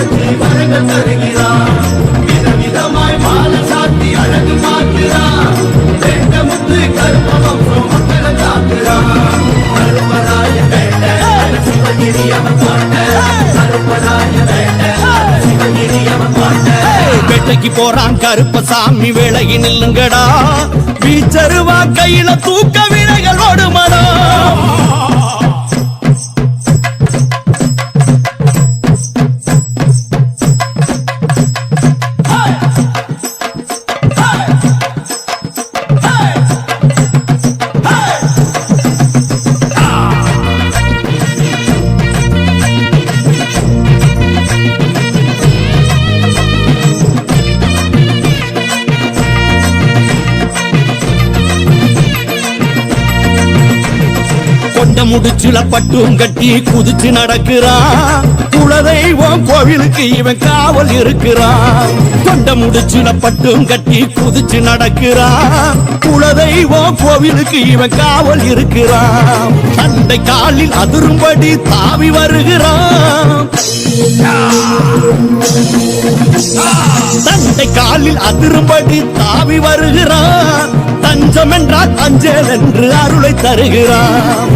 திறந்து வரங்கள் தருகிறார் விதவிதமாய் மாலை சாத்தி அழகு மாற்றுகிறார் வேண்ட முத்து கருப்பவம் மக்களை காக்கிறார் கருப்பராய வேண்ட சிவகிரி அவன் பாட்ட. கருப்பராய வேண்ட சிவகிரி அவன் பாட்ட. வேட்டைக்கு போறான் கருப்பசாமி விலகி நில்லுங்கடா. வீச்சருவா கையில தூக்க வினைகள் ஓடுமடா. முடிச்சுல பட்டும் கட்டி குதிச்சு நடக்கிறான் குலதெய்வம் கோவிலுக்கு இவன் காவல் இருக்கிறான் கொண்ட முடிச்சுல பட்டும் கட்டி குதிச்சு நடக்கிறான் குலதெய்வம் கோவிலுக்கு இவன் காவல் இருக்கிறான் தந்தை காலில் அதிரும்படி தாவி வருகிறான் தந்தை காலில் அதிரும்படி தாவி வருகிறான் தஞ்சம் என்றால் அஞ்சல் என்று அருளை தருகிறான்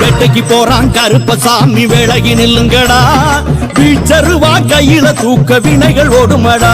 வேட்டைக்கு போறான் கருப்பசாமி வேலகி நில்லுங்கடா. வீச்சருவா கையில தூக்க வினைகள் ஓடுமடா.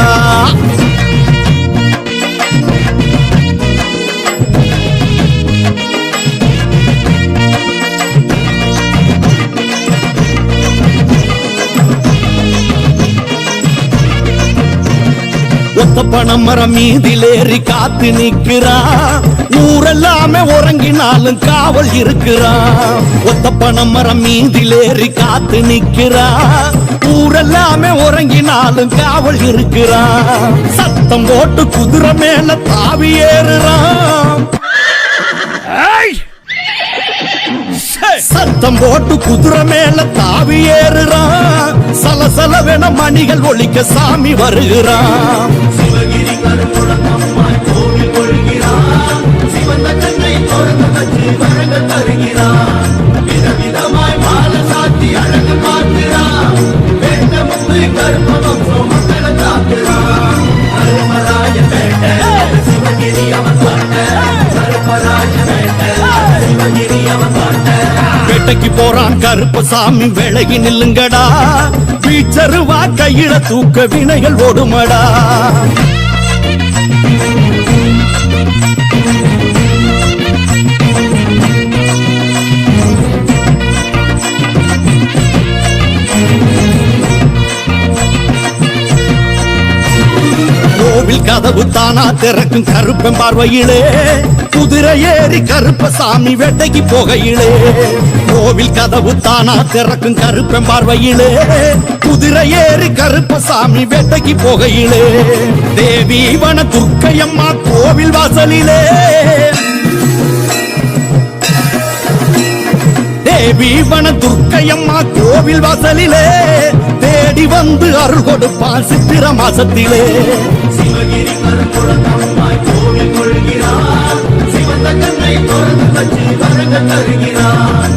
ஒத்த பணம் மரம் மீதிலேறி காத்து நிக்கிறான் ஊரெல்லாமே உறங்கினாலும் காவல் இருக்கிறான் ஒத்த பணம் மரம் மீதிலேறி காத்து நிக்கிறான் ஊரெல்லாமே உறங்கினாலும் காவல் இருக்கிறான் சத்தம் போட்டு குதிரை மேல தாவி ஏறுறான் சத்தம் போட்டு குதிரை மேல தாவி ஏறுறான் சலசலவென மணிகள் ஒழிக்க சாமி வருகிறான் திறந்து வச்சு விதவிதமாய் மாலை சாத்தி அழகு பார்க்கிறார் வேண்ட முத்து மக்களை வேண்ட சிவகிரி அவன் வேண்ட சிவகிரி அவன் வேட்டைக்கு போறான் கருப்பசாமி விலகி நில்லுங்கடா. பீச்சருவா கையில தூக்க வினைகள் ஓடுமடா. கதவு தானா திறக்கும் கருப்பன் பார்வையிலே. குதிரை ஏறி கருப்ப சாமி வேட்டைக்கு போகையிலே. கோவில் கதவு தானா திறக்கும் கருப்பன் பார்வையிலே. குதிரை ஏறி கருப்ப சாமி வேட்டைக்கு போகையிலே. தேவி வன துர்க்கையம்மா கோவில் வாசலிலே. தேவி வன துர்க்கையம்மா கோவில் வாசலிலே. தேடி வந்து அருள் கொடுப்பான் சித்திர மாசத்திலே. சிவகிரி கருப்புலகம்மாய் கோவில் கொள்கிறார். சிவந்த கண்ணை திறந்து வச்சு தருகிறார்.